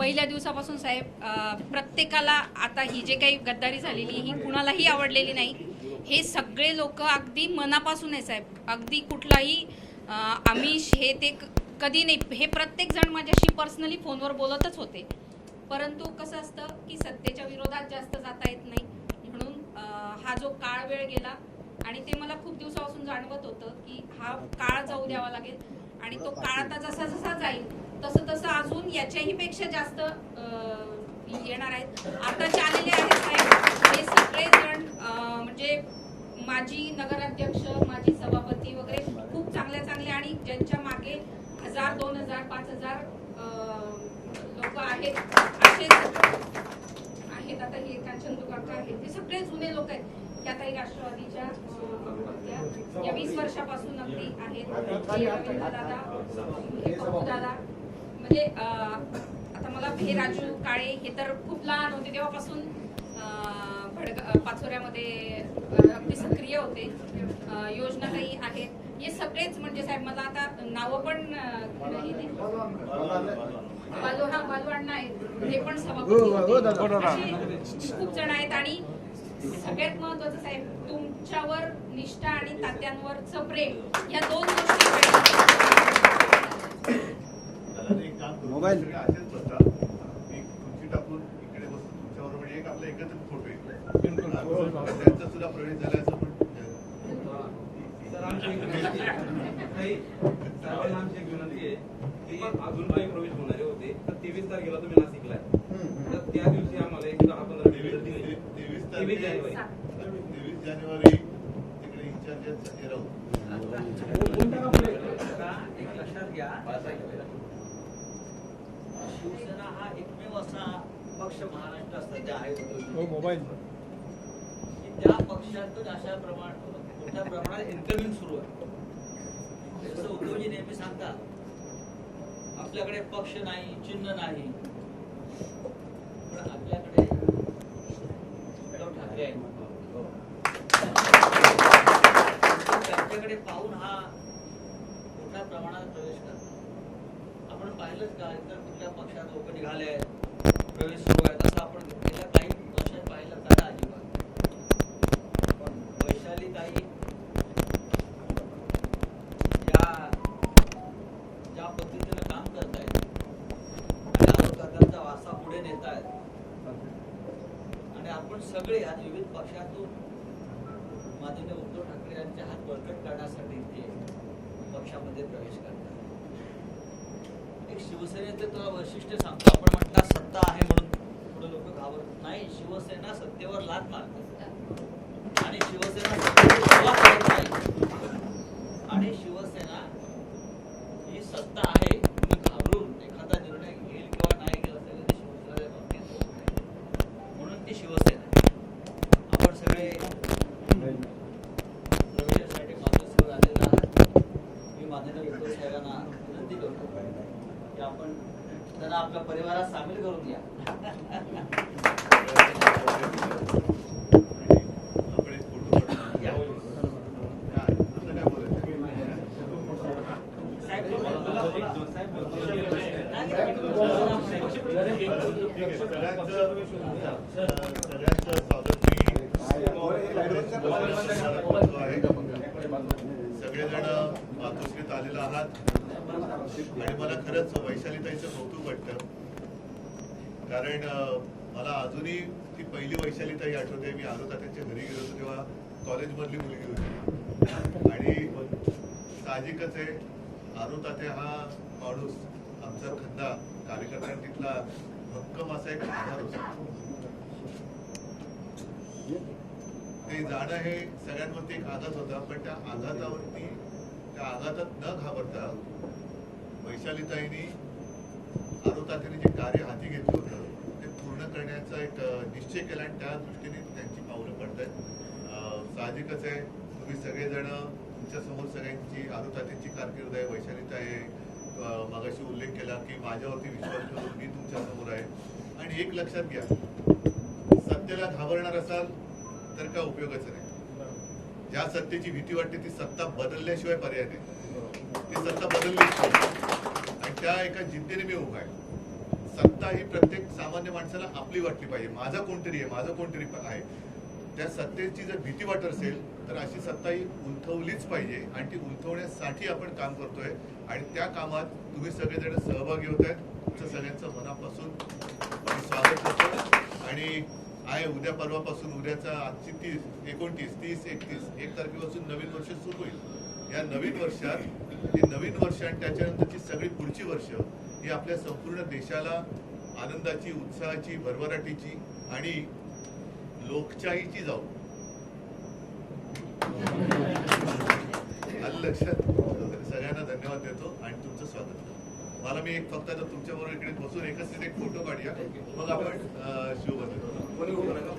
पहिल्या दिवसापासून साहेब प्रत्येकाला आता ही जे काही गद्दारी झालेली ही कुणालाही आवडलेली नाही. हे सगळे लोक अगदी मनापासून आहे साहेब. अगदी कुठलाही आमिष हे ते क- कधी नाही. हे प्रत्येक जण माझ्याशी पर्सनली फोनवर बोलतच होते. परंतु कसं असतं की सत्तेच्या विरोधात जास्त जाता येत नाही. म्हणून हा जो काळ वेळ गेला आणि ते मला खूप दिवसापासून जाणवत होतं की हा काळ जाऊ द्यावा लागेल आणि तो काळ आता जसा जसा जाईल तसं तसं अजून याच्याही पेक्षा जास्त येणार आहेत. आताचे आलेले आहेत साहेब हे सगळे जण अ, म्हणजे माजी नगराध्यक्ष माजी सभापती वगैरे खूप चांगल्या चांगल्या आणि ज्यांच्या मागे हजार दोन हजार पाच हजार लोक आहेत असे आहेत. आता हे कांचन काका आहेत. हे सगळे जुने लोक आहेत. त्या काही राष्ट्रवादीच्या. या वीस वर्षापासून अगदी आहेत. दादा हे पप्पू दादा म्हणजे अं, आता मला हे राजू काळे हे तर खूप लहान होते तेव्हापासून भडग पाचोऱ्यामध्ये अगदी सक्रिय होते योजना काही आहेत हे सगळेच म्हणजे साहेब मला आता नावं पण हे. बालू हा बालू अण्णा आहेत हे पण सभापती होते. असे खूप जण आहेत आणि सगळ्यात महत्वाचं साहेब तुमच्यावर निष्ठा आणि तात्यांवरचं प्रेम या दोन गोष्टी मोबाईल. अजून काही प्रवेश होणारे होते तर तेवीस तारखेला तुम्ही नाशिकला तर त्या दिवशी आम्हाला एक दहा पंधरा तेवीस. तेवीस जानेवारी. तेवीस जानेवारी तिकडे इन्चार्ज हे राहू. एक लक्षात घ्या. हा एकमेव असा पक्ष महाराष्ट्रात सध्या आहे हो मोबाईल की त्या पक्षातून अशा प्रमाण मोठ्या प्रमाणात इन्कमिंग सुरू आहे. जसं उद्धवजी नेहमी सांगतात आपल्याकडे पक्ष नाही चिन्ह नाही. पण आपल्याकडे उद्धव ठाकरे आहेत. त्यांच्याकडे पाहून हा मोठ्या प्रमाणात प्रवेश करतो. आपण पाहिलंच का? इतर कुठल्या पक्षात लोक निघाले आहेत? प्रवेश सुरू आहेत असं आपण गेल्या काही वर्षात पाहिलं काय अजिबात. पण वैशाली ताई ज्या ज्या पद्धतीनं काम करत आहेत आणि आरोग्याचा वासा पुढे नेत आहेत आणि आपण सगळे आज विविध पक्षातून माननीय उद्धव ठाकरे यांचे हात बळकट करण्यासाठी ते पक्षामध्ये प्रवेश करतात. एक शिवसेनेचं तुला वैशिष्ट्य सांगतो. आपण म्हणता सत्ता आहे म्हणून. पुढे लोक घाबरत नाही. शिवसेना सत्तेवर लात मारते. आणि शिवसेना आणि शिवसेना ही सत्ता आहे तुम्ही घाबरून एखादा निर्णय घेईल किंवा नाही घेईल तरी शिवसेना बाबतीत म्हणून ती शिवसेना आपण सगळे प्रवेशासाठी मातोश्रीवर आलेला आहात. मी माझ्या उद्धव साहेबांना विनंती करतो. की आपण त्यांना आपल्या परिवारात सामील करून घ्या. सगळेजण मातोश्रीत आलेला आहात. आणि मला खरंच वैशालीताईचं कौतुक वाटतं. कारण मला अजूनही ती पहिली वैशालीताई आठवते. मी आलो त्यांच्या घरी गेलो होतो तेव्हा कॉलेजमधली मुलगी होती. आणि साहजिकच आहे आरू हा माणूस आमचा खंदा. कार्यकर्ता तिथला भक्कम असा एक आधार होता. ते जाणं हे सगळ्यांवरती एक आघात होता पण त्या आघातावरती त्या आघातात न घाबरता वैशालीताईंनी आरोतात्याने जे कार्य हाती घेतलं होतं ते पूर्ण करण्याचा एक निश्चय केला आणि त्या दृष्टीने त्यांची पावलं पडत आहेत साहजिकच आहे तुम्ही सगळेजण तुमच्यासमोर सगळ्यांची आरोतात्यांची कारकीर्द आहे वैशालीताई मगाशी उल्लेख केला की माझ्यावरती विश्वास ठेवून मी तुमच्यासमोर आहे. आणि एक लक्षात घ्या सत्तेला घाबरणार असाल तर काय उपयोगाचं नाही. ज्या सत्तेची भीती वाटते ती सत्ता बदलल्याशिवाय पर्याय नाही. ती सत्ता बदललीच पाहिजे आणि त्या एका जिद्दीने मी उभा आहे. सत्ता ही प्रत्येक सामान्य माणसाला आपली वाटली पाहिजे. माझं कोणतरी आहे माझं कोणतरी आहे. त्या सत्तेची जर भीती वाटत असेल तर अशी सत्ता ही उलथवलीच पाहिजे. आणि ती उलथवण्यासाठी आपण काम करतोय. आणि त्या कामात तुम्ही सगळेजण सहभागी होत आहेत. तुमचं सगळ्यांचं मनापासून स्वागत करतो. आणि आहे उद्या परवापासून उद्याचा आजची तीस एकोणतीस तीस एकतीस एक तारखेपासून नवीन वर्ष सुरू होईल. या नवीन वर्षात ही नवीन वर्ष आणि त्याच्यानंतरची सगळी पुढची वर्ष ही आपल्या संपूर्ण देशाला आनंदाची उत्साहाची भरभराटीची आणि लोकशाहीची जाऊ. आलं लक्षात? सगळ्यांना धन्यवाद देतो आणि तुमचं स्वागत करतो. मला मी एक फक्त आता तुमच्याबरोबर इकडे बसून एकच एक फोटो काढूया. मग आपण शिव शिवबंधन